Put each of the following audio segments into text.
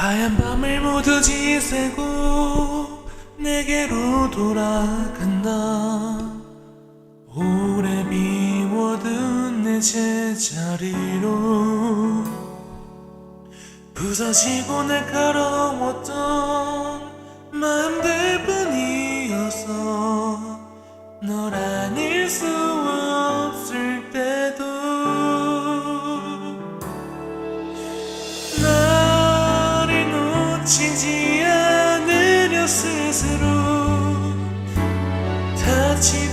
하얀 밤을 모두 지새고 내게로 돌아간다. 오래 비워둔 내 제자리로 부서지고 날카로웠던 마음들 뿐이어서 널아 다치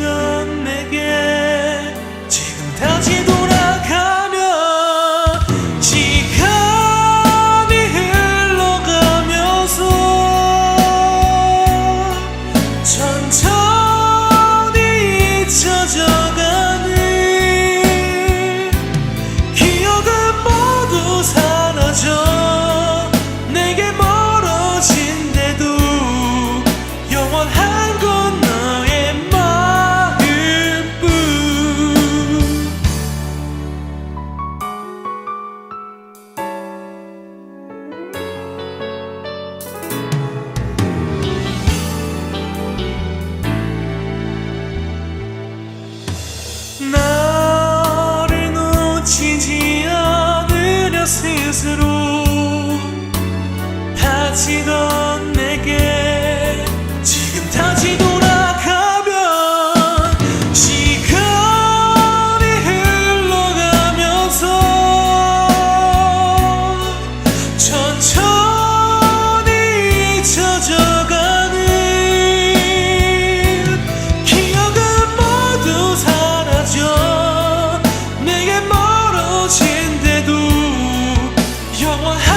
다치던 내게 지금 다시 돌아가면 시간이 흘러가면서 천천히 잊혀져가는 기억은 모두 사라져 내게 멀어진대도 영원한